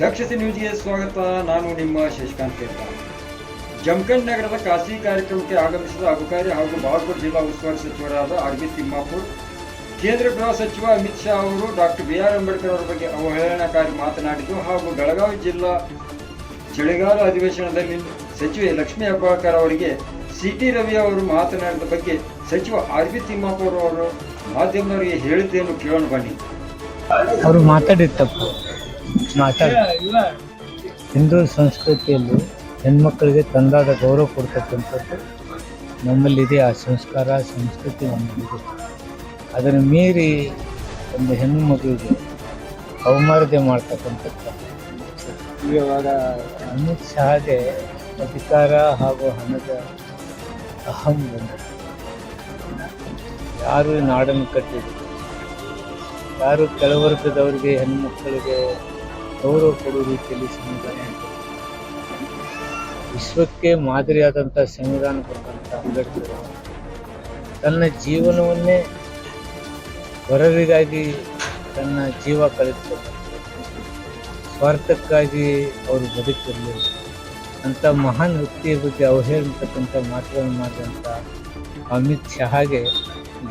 ರಾಕ್ಷಸಿ ನ್ಯೂಸ್ಗೆ ಸ್ವಾಗತ. ನಾನು ನಿಮ್ಮ ಶಶಿಕಾಂತ್ ಪೇಟ ಜಮಖಂಡ್ ನಗರದ ಖಾಸಗಿ ಕಾರ್ಯಕ್ರಮಕ್ಕೆ ಆಗಮಿಸಿದ ಅಬಕಾರಿ ಹಾಗೂ ಬಾಗಲಕೋಟೆ ಜಿಲ್ಲಾ ಉಸ್ತುವಾರಿ ಸಚಿವರಾದ ಆರ್ ಬಿ ತಿಮ್ಮಾಪುರ್, ಕೇಂದ್ರ ಗೃಹ ಸಚಿವ ಅಮಿತ್ ಶಾ ಅವರು ಡಾಕ್ಟರ್ ಬಿ ಆರ್ ಅಂಬೇಡ್ಕರ್ ಅವರ ಬಗ್ಗೆ ಅವಹೇಳನಕಾರಿ ಮಾತನಾಡಿದ್ದು ಹಾಗೂ ಬೆಳಗಾವಿ ಜಿಲ್ಲಾ ಚಳಿಗಾಲ ಅಧಿವೇಶನದಲ್ಲಿ ಸಚಿವೆ ಲಕ್ಷ್ಮೀ ಹೆಬ್ಬಾಳ್ಕರ್ ಅವರಿಗೆ ಸಿ ಟಿ ರವಿ ಅವರು ಮಾತನಾಡಿದ ಬಗ್ಗೆ ಸಚಿವ ಆರ್ ಬಿ ತಿಮ್ಮಾಪುರ್ ಅವರು ಮಾಧ್ಯಮದವರಿಗೆ ಹೇಳಿದ್ದೇನು ಕೇಳೋಣ ಬನ್ನಿ. ಅವರು ಮಾತಾಡಿದ ತಪ್ಪು. ಮಾತಾಡ ಹಿಂದೂ ಸಂಸ್ಕೃತಿಯಲ್ಲಿ ಹೆಣ್ಮಕ್ಕಳಿಗೆ ತಂದಾದ ಗೌರವ ಕೊಡ್ತಕ್ಕಂಥದ್ದು ನಮ್ಮಲ್ಲಿದೆ ಆ ಸಂಸ್ಕಾರ ಸಂಸ್ಕೃತಿ ನಮ್ಮಲ್ಲಿದೆ. ಅದನ್ನು ಮೀರಿ ಒಂದು ಹೆಣ್ಣು ಮಗುವಿಗೆ ಅವಮಾರದೆ ಮಾಡ್ತಕ್ಕಂಥದ್ದು. ಅಮಿತ್ ಶಾಗೆ ಅಧಿಕಾರ ಹಾಗೂ ಹಣದ ಅಹಂ ಯಾರು ನಾಡನ್ನು ಕಟ್ಟಿದ್ರು? ಯಾರು ಕೆಳವರ್ಗದವರಿಗೆ ಹೆಣ್ಣುಮಕ್ಕಳಿಗೆ ಗೌರವ ಕೊಡುವ ರೀತಿಯಲ್ಲಿ ಸಂವಿಧಾನ. ವಿಶ್ವಕ್ಕೆ ಮಾದರಿಯಾದಂಥ ಸಂವಿಧಾನ ಕೊಟ್ಟಂಥ ಅಂಬೇಡ್ಕರ್ ತನ್ನ ಜೀವನವನ್ನೇ ಹೊರರಿಗಾಗಿ ತನ್ನ ಜೀವ ಕಳೆದುಕೊಂಡ ಸ್ವಾರ್ಥಕ್ಕಾಗಿ ಅವರು ಬದುಕಿರಲಿ. ಅಂಥ ಮಹಾನ್ ವ್ಯಕ್ತಿಯ ಬಗ್ಗೆ ಅವಹೇಳಿರ್ತಕ್ಕಂಥ ಮಾತುಗಳನ್ನು ಮಾಡಿದಂಥ ಅಮಿತ್ ಶಹಾಗೆ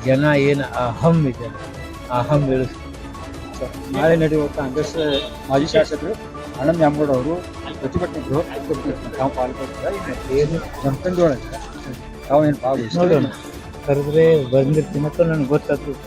ಜನ ಏನು ಅಹಂ ಇದೆ. ಅಹಂ ಬೆಳೆಸ್ ನಾಳೆ ನಡೆಯುವ ಕಾಂಗ್ರೆಸ್ ಮಾಜಿ ಶಾಸಕರು ಅಣ್ಣ ನ್ಯಾಮಗೌಡ ಅವರು ಪ್ರತಿಭಟನೆ ಗೃಹ ಪ್ರತಿಭಟನೆ ತಾವು ಪಾಲ್ಗೊಳ್ತಾರೆ ಏನು ಜನತಂದೊಳಗೆ ತಾವು ಏನು ಭಾಗವಹಿಸಿ ನೋಡೋಣ. ಕರೆದ್ರೆ ಬಂದಿರ್ತೀನಿ ಮತ್ತು ನನಗೆ ಗೊತ್ತಾಗ್ತದೆ.